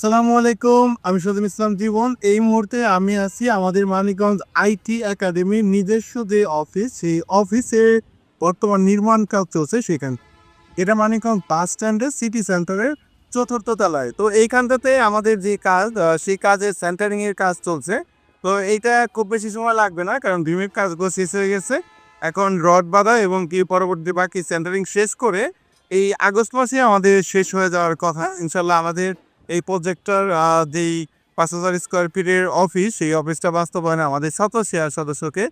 আসসালামু আলাইকুম, আমি সজিম ইসলাম জীবন। এই মুহূর্তে আমি আছি আমাদের মানিকগঞ্জ আইটি একাডেমির নিজস্ব যে অফিস, সেই অফিসের বর্তমান নির্মাণ কাজ চলছে সেখানে। এটা মানিকগঞ্জ বাস স্ট্যান্ডের সিটি সেন্টারের চতুর্থ তলায়। তো এইখানটাতে আমাদের যে কাজ সেই কাজের সেন্টারিং এর কাজ চলছে। তো এইটা খুব বেশি সময় লাগবে না, কারণ ভীমের কাজগুলো শেষ হয়ে গেছে। এখন রড বাঁধা এবং কি পরবর্তী বাকি সেন্টারিং শেষ করে এই আগস্ট মাসে আমাদের শেষ হয়ে যাওয়ার কথা। ইনশাল্লাহ আমাদের এই প্রজেক্টর যেই পাঁচ হাজার স্কোয়ার ফিটের অফিস সেই অফিসটা বাস্তবায়নে আমাদের শত শেয়ার সদস্যকে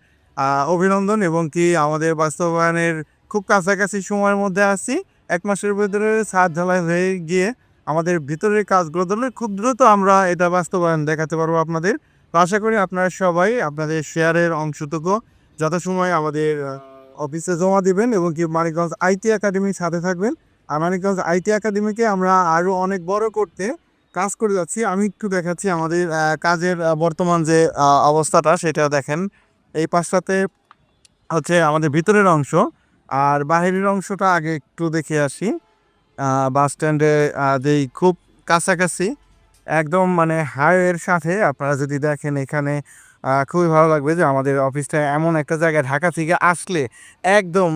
অভিনন্দন এবং কি আমাদের বাস্তবায়নের খুব কাছাকাছি সময়ের মধ্যে আছি। এক মাসের ভিতরে ছাদ ঢালাই হয়ে গিয়ে আমাদের ভিতরের কাজগুলো ধরলে খুব দ্রুত আমরা এটা বাস্তবায়ন দেখাতে পারব আপনাদের। তো আশা করি আপনারা সবাই আপনাদের শেয়ারের অংশটুকু যথাসময় আমাদের অফিসে জমা দিবেন এবং কি মানিকগঞ্জ আইটি একাডেমির সাথে থাকবেন। আর মানিকগঞ্জ আইটি একাডেমিকে আমরা আরও অনেক বড় করতে কাজ করে যাচ্ছি। আমি একটু দেখাচ্ছি আমাদের কাজের বর্তমান যে অবস্থাটা সেটা দেখেন। এই পাশটাতে হচ্ছে আমাদের ভিতরের অংশ। আর বাহিরের অংশটা আগে একটু দেখে আসি। বাস স্ট্যান্ডে যেই খুব কাছাকাছি, একদম মানে হাইওয়ের সাথে আপনারা যদি দেখেন এখানে খুবই ভালো লাগবে যে আমাদের অফিসটা এমন একটা জায়গায় ঢাকা থেকে আসলে একদম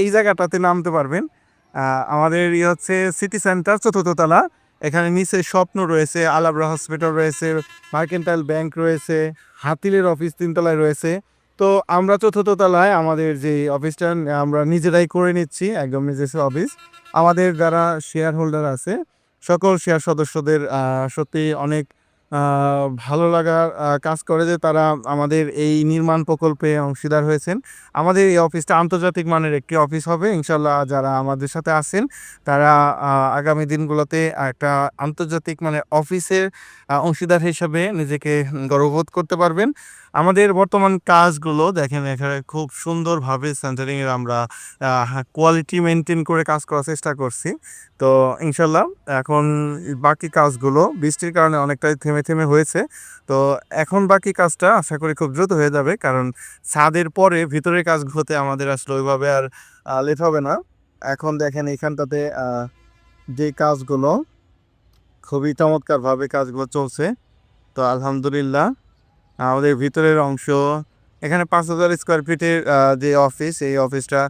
এই জায়গাটাতে নামতে পারবেন। আমাদের ই হচ্ছে সিটি সেন্টার চতুর্থ তলা। এখানে নিচে স্বপ্ন রয়েছে, আলাবরা হসপিটাল রয়েছে, মার্কেন্টাইল ব্যাংক রয়েছে, হাতিলের অফিস তিনতলায় রয়েছে। তো আমরা চতুর্থ তলায় আমাদের যে অফিসটা, আমরা নিজেরাই করে নিচ্ছি, একদম নিজস্ব অফিস। আমাদের যারা শেয়ার হোল্ডার আছে, সকল শেয়ার সদস্যদের সত্যি অনেক ভালো লাগার কাজ করে যে তারা আমাদের এই নির্মাণ প্রকল্পে অংশীদার হয়েছেন। আমাদের এই অফিসটা আন্তর্জাতিক মানের একটি অফিস হবে। ইনশাল্লাহ যারা আমাদের সাথে আছেন, তারা আগামী দিনগুলোতে একটা আন্তর্জাতিক মানে অফিসের অংশীদার হিসাবে নিজেকে গর্ববোধ করতে পারবেন। আমাদের বর্তমান কাজগুলো দেখেন, এখানে খুব সুন্দরভাবে সেন্টারিংয়ের আমরা কোয়ালিটি মেনটেন করে কাজ করার চেষ্টা করছি। তো ইনশাল্লাহ এখন বাকি কাজগুলো বৃষ্টির কারণে অনেকটাই থেমে থেমে হয়েছে। তো এখন বাকি কাজটা আশা করি খুব দ্রুত হয়ে যাবে, কারণ ছাদের পরে ভিতরের কাজগুলোতে আমাদের আসলে ওইভাবে আর লেট হবে না। এখন দেখেন এখানটাতে যে কাজগুলো, খুবই চমৎকারভাবে কাজগুলো চলছে। তো আলহামদুলিল্লাহ আমাদের ভিতরের অংশ। এখানে পাঁচ হাজার স্কোয়ার ফিটের যে অফিস এই অফিসটা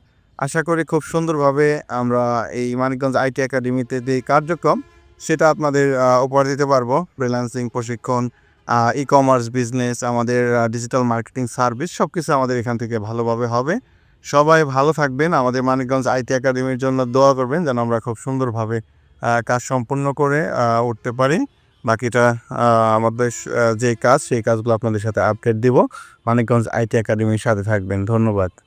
আশা করি খুব সুন্দরভাবে আমরা এই মানিকগঞ্জ আইটি একাডেমিতে যে কার্যক্রম, সেটা আপনাদের উপহার দিতে পারব। ফ্রিল্যান্সিং প্রশিক্ষণ ই কমার্স বিজনেস আমাদের ডিজিটাল মার্কেটিং সার্ভিস সব কিছু আমাদের এখান থেকে ভালোভাবে হবে। সবাই ভালো থাকবেন, আমাদের মানিকগঞ্জ আইটি একাডেমির জন্য দোয়া করবেন, যেন আমরা খুব সুন্দরভাবে কাজ সম্পূর্ণ করে উঠতে পারি। বাকিটা আমাদের যে কাজ, সেই কাজগুলো আপনাদের সাথে আপডেট দিব। মানিকগঞ্জ আইটি একাডেমির সাথে থাকবেন। ধন্যবাদ।